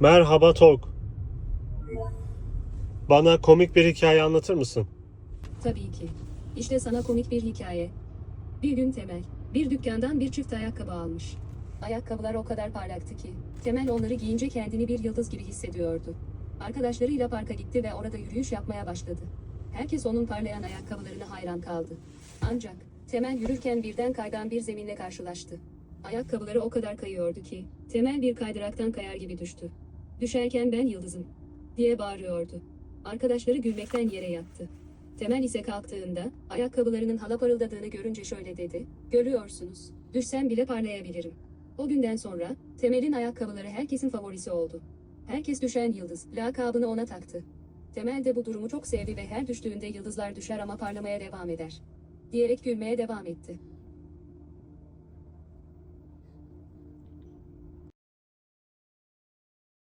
Merhaba Tok. Bana komik bir hikaye anlatır mısın? Tabii ki. İşte sana komik bir hikaye. Bir gün Temel, bir dükkandan bir çift ayakkabı almış. Ayakkabılar o kadar parlaktı ki, Temel onları giyince kendini bir yıldız gibi hissediyordu. Arkadaşlarıyla parka gitti ve orada yürüyüş yapmaya başladı. Herkes onun parlayan ayakkabılarına hayran kaldı. Ancak, Temel yürürken birden kaygan bir zeminle karşılaştı. Ayakkabıları o kadar kayıyordu ki, Temel bir kaydıraktan kayar gibi düştü. Düşerken ben yıldızım, diye bağırıyordu. Arkadaşları gülmekten yere yattı. Temel ise kalktığında, ayakkabılarının hala parıldadığını görünce şöyle dedi. Görüyorsunuz, düşsem bile parlayabilirim. O günden sonra, Temel'in ayakkabıları herkesin favorisi oldu. Herkes düşen yıldız, lakabını ona taktı. Temel de bu durumu çok sevdi ve her düştüğünde yıldızlar düşer ama parlamaya devam eder. Diyerek gülmeye devam etti.